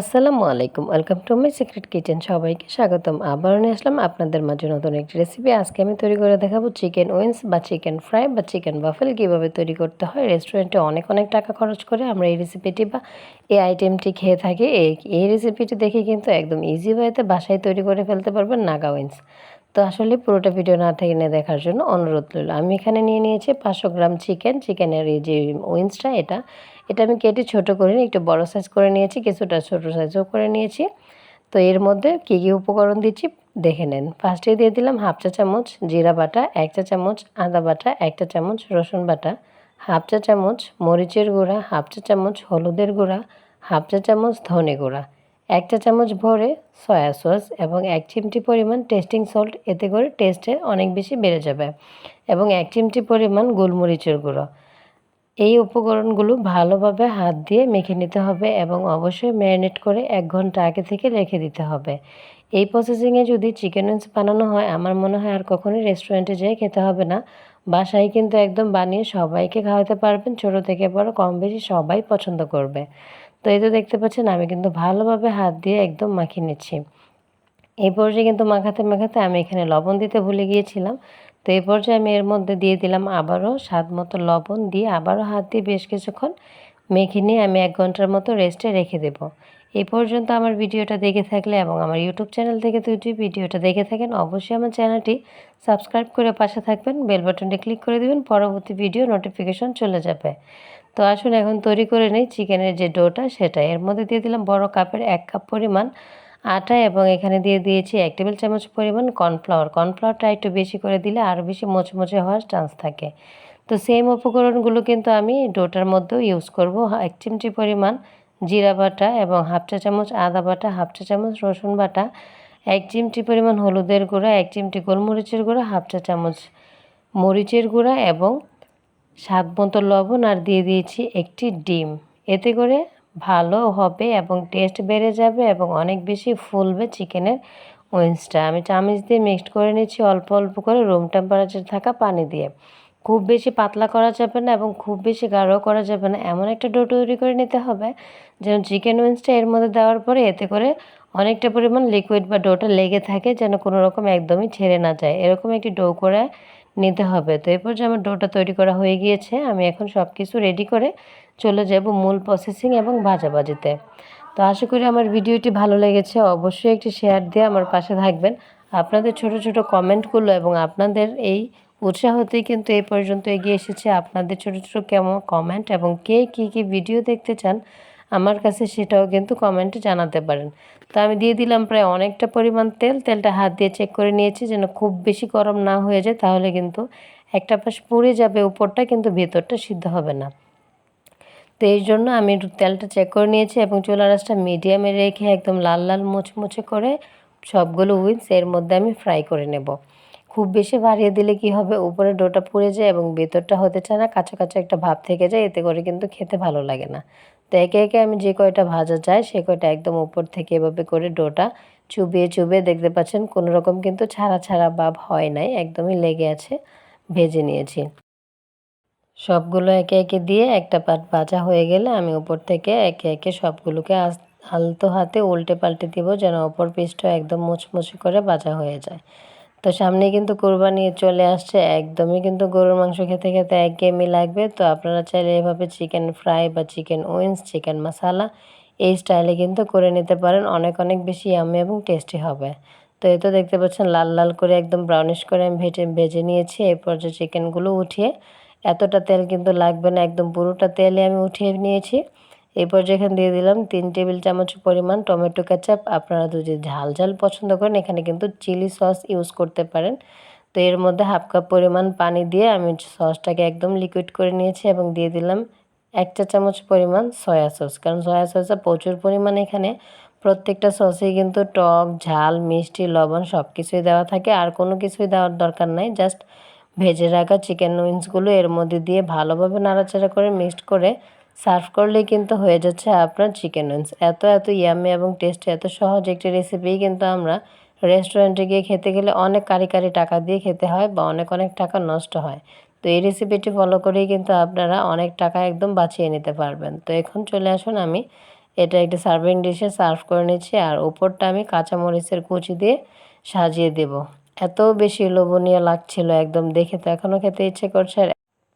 আসসালামু আলাইকুম, welcome to my secret kitchen. সবাইকে স্বাগতম। আবারও নিয়ে আসলাম আপনাদের মাঝে নতুন একটি রেসিপি আজকে আমি তৈরি করে দেখাবো চিকেন উইংস বা চিকেন ফ্রাই বা চিকেন বাফেল কীভাবে তৈরি করতে হয়? রেস্টুরেন্টে অনেক অনেক টাকা খরচ করে আমরা এই রেসিপিটি বা এই আইটেমটি খেয়ে থাকি। এই রেসিপিটি দেখে কিন্তু একদম ইজি ওয়েতে বাসায় তৈরি করে ফেলতে পারবেন নাগা উইংস তো আসলে পুরোটা ভিডিও না থেকে নিয়ে দেখার জন্য অনুরোধ রইল। আমি এখানে নিয়ে নিয়েছি পাঁচশো গ্রাম চিকেন চিকেনের এই যে উইংসটা এটা এটা আমি কেটে ছোট করে নিই একটু বড় সাইজ করে নিয়েছি, কিছুটা ছোট সাইজও করে নিয়েছি। তো এর মধ্যে কী কী উপকরণ দিচ্ছি দেখে নেন। ফার্স্টে দিয়ে দিলাম হাফ চা চামচ জিরা বাটা, এক চা চামচ আদা বাটা, এক চা চামচ রসুন বাটা, হাফ চা চামচ মরিচের গুঁড়া, হাফ চা চামচ হলুদের গুঁড়া, হাফ চা চামচ ধনে গুঁড়া, এক চা চামচ ভরে সয়া সস এবং এক চিমটি পরিমাণ টেস্টিং সল্ট এতে করে টেস্টে অনেক বেশি বেড়ে যাবে। এবং এক চিমটি পরিমাণ গোলমরিচের গুঁড়ো। এই উপকরণগুলো ভালোভাবে হাত দিয়ে মেখে নিতে হবে এবং অবশ্যই ম্যারিনেট করে এক ঘণ্টা আগে থেকে রেখে দিতে হবে। এই প্রসেসিংয়ে যদি চিকেন উইংস বানানো হয়, আমার মনে হয় আর কখনোই রেস্টুরেন্টে যেয়ে খেতে হবে না। বাসায় কিন্তু একদম বানিয়ে সবাইকে খাওয়াতে পারবেন, ছোটো থেকে বড়, কম বেশি সবাই পছন্দ করবে। তো এই তো দেখতে পাচ্ছেন, আমি কিন্তু ভালোভাবে হাত দিয়ে একদম মাখিয়ে নিচ্ছি। এই পর্যায়ে কিন্তু মাখাতে মাখাতে আমি এখানে লবণ দিতে ভুলে গিয়েছিলাম। তো এই পর্যায়ে আমি এর মধ্যে দিয়ে দিলাম আবারও স্বাদ মতো লবণ দিয়ে আবারও হাত দিয়ে বেশ কিছুক্ষণ মেখে নিয়ে আমি এক ঘণ্টার মতো রেস্টে রেখে দেব। এই পর্যন্ত আমার ভিডিওটা দেখে থাকলে এবং আমার ইউটিউব চ্যানেল থেকে দুটি ভিডিওটা দেখে থাকেন, অবশ্যই আমার চ্যানেলটি সাবস্ক্রাইব করে পাশে থাকবেন, বেল বাটনটি ক্লিক করে দেবেন, পরবর্তী ভিডিও নোটিফিকেশন চলে যাবে। তো আসুন এখন তৈরি করে নিই চিকেনের যে ডোটা সেটা এর মধ্যে দিয়ে দিলাম বড় কাপের এক কাপ পরিমাণ আটা এবং এখানে দিয়ে দিয়েছি এক টেবিল চামচ পরিমাণ কর্নফ্লাওয়ার। কর্নফ্লাওয়ারটা একটু বেশি করে দিলে আরও বেশি মোচমোচে হওয়ার চান্স থাকে। তো সেম উপকরণগুলো কিন্তু আমি ডোটার মধ্যেও ইউজ করব। এক চিমটি পরিমাণ জিরা বাটা এবং হাফ চা চামচ আদা বাটা, হাফ চা চামচ রসুন বাটা, এক চিমটি পরিমাণ হলুদের গুঁড়া, এক চিমটি গোলমরিচের গুঁড়া, হাফ চা চামচ মরিচের গুঁড়া এবং স্বাদ মতো লবণ আর দিয়ে দিয়েছি একটি ডিম। এতে করে ভালো হবে এবং টেস্ট বেড়ে যাবে এবং অনেক বেশি ফুলবে চিকেনের উইন্সটা আমি চামচ দিয়ে মিক্সড করে নিচ্ছি অল্প অল্প করে রুম টেম্পারেচার থাকা পানি দিয়ে। খুব বেশি পাতলা করা যাবে না এবং খুব বেশি গাঢ় করা যাবে না। এমন একটা ডো তৈরি করে নিতে হবে যেন চিকেন উইন্সটা এর মধ্যে দেওয়ার পরে এতে করে অনেকটা পরিমাণ লিকুইড বা ডোটা লেগে থাকে যেন কোনো রকম একদমই ছেড়ে না যায়। এরকম একটি ডো করে নিতে হবে। তো এরপর যে আমার ডোটা তৈরি করা হয়ে গিয়েছে, আমি এখন সব কিছু রেডি করে চলে যাব মূল প্রসেসিং এবং ভাজাভাজিতে। তো আশা করি আমার ভিডিওটি ভালো লেগেছে। অবশ্যই একটি শেয়ার দিয়ে আমার পাশে থাকবেন। আপনাদের ছোট ছোট কমেন্টগুলো এবং আপনাদের এই উৎসাহতেই কিন্তু এই পর্যন্ত এগিয়ে এসেছে। আপনাদের ছোট ছোট কেমন কমেন্ট এবং কে কী কী ভিডিও দেখতে চান আমার কাছে সেটাও কিন্তু কমেন্টে জানাতে পারেন। তো আমি দিয়ে দিলাম প্রায় অনেকটা পরিমাণ তেল, তেলটা হাত দিয়ে চেক করে নিয়েছি যেন খুব বেশি গরম না হয়ে যায়, তাহলে কিন্তু একটা পাশ পুড়ে যাবে, উপরটা কিন্তু ভেতরটা সিদ্ধ হবে না। তো এই জন্য আমি তেলটা চেক করে নিয়েছি এবং চুলা রাসটা মিডিয়ামে রেখে একদম লাল লাল মুচমুচে করে সবগুলো উইন্স এর মধ্যে আমি ফ্রাই করে নেব। খুব বেশি বাড়িয়ে দিলে কি হবে? উপরে ডোটা পুড়ে যায় এবং ভেতরটা হতে চায় না কাঁচা কাঁচা একটা ভাব থেকে যায়, এতে করে কিন্তু খেতে ভালো লাগে না। তো একে একে আমি যে কয়টা ভাজা যায় সে কয়টা একদম উপর থেকে এভাবে করে ডোটা চুবিয়ে চুবিয়ে দেখতে পাচ্ছেন, কোনো রকম কিন্তু ছাড়া ছাড়া ভাব হয় নাই, একদমই লেগে আছে, ভেজে নিয়েছি। সবগুলো একে একে দিয়ে একটা পাট ভাজা হয়ে গেলে আমি উপর থেকে একে একে সবগুলোকে আলতো হাতে উল্টে পাল্টে দিব যেন অপর পিসটা একদম মুচমুচি করে ভাজা হয়ে যায়। তো সামনে কিন্তু কোরবানি চলে আসছে, একদমই কিন্তু গরুর মাংস খেতে খেতে এক গেমই লাগবে। তো আপনারা চাইলে এভাবে চিকেন ফ্রাই বা চিকেন উইন্স চিকেন মশালা এই স্টাইলে কিন্তু করে নিতে পারেন। অনেক অনেক বেশি আমি এবং টেস্টি হবে। তো এই তো দেখতে পাচ্ছেন, লাল লাল করে একদম ব্রাউনিশ করে আমি ভেজে ভেজে নিয়েছি। এরপর যে চিকেনগুলো উঠিয়ে, এতটা তেল কিন্তু লাগবে না, একদম পুরোটা তেলে আমি উঠিয়ে নিয়েছি। এরপর যেখানে দিয়ে দিলাম তিন টেবিল চামচ পরিমাণ টমেটো কেচাপ। আপনারা যদি ঝাল ঝাল পছন্দ করেন, এখানে কিন্তু চিলি সস ইউজ করতে পারেন। তো এর মধ্যে হাফ কাপ পরিমাণ পানি দিয়ে আমি সসটাকে একদম লিকুইড করে নিয়েছি এবং দিয়ে দিলাম এক চা চামচ পরিমাণ সয়া সস। কারণ সয়া সসে প্রচুর পরিমাণে এখানে প্রত্যেকটা সসেই কিন্তু টক, ঝাল, মিষ্টি, লবণ সব কিছুই দেওয়া থাকে। আর কোনো কিছুই দেওয়ার দরকার নাই, জাস্ট ভেজে রাখা চিকেন উইংসগুলো এর মধ্যে দিয়ে ভালোভাবে নাড়াচাড়া করে মিক্সড করে সার্ভ করলেই কিন্তু হয়ে যাচ্ছে আপনার চিকেন উইংস এত এত ইয়ামি এবং টেস্টি এত সহজ একটি রেসিপি কিন্তু আমরা রেস্টুরেন্টে গিয়ে খেতে গেলে অনেক কারি কারি টাকা দিয়ে খেতে হয় বা অনেক অনেক টাকা নষ্ট হয়। তো এই রেসিপিটি ফলো করেই কিন্তু আপনারা অনেক টাকা একদম বাঁচিয়ে নিতে পারবেন। তো এখন চলে আসুন, আমি এটা একটা সার্ভিং ডিশে সার্ভ করে নিচ্ছি আর ওপরটা আমি কাঁচামরিচের কুচি দিয়ে সাজিয়ে দেব। এত বেশি লোভনীয় লাগছিল একদম দেখে, তো এখনও খেতে ইচ্ছে করছে। আর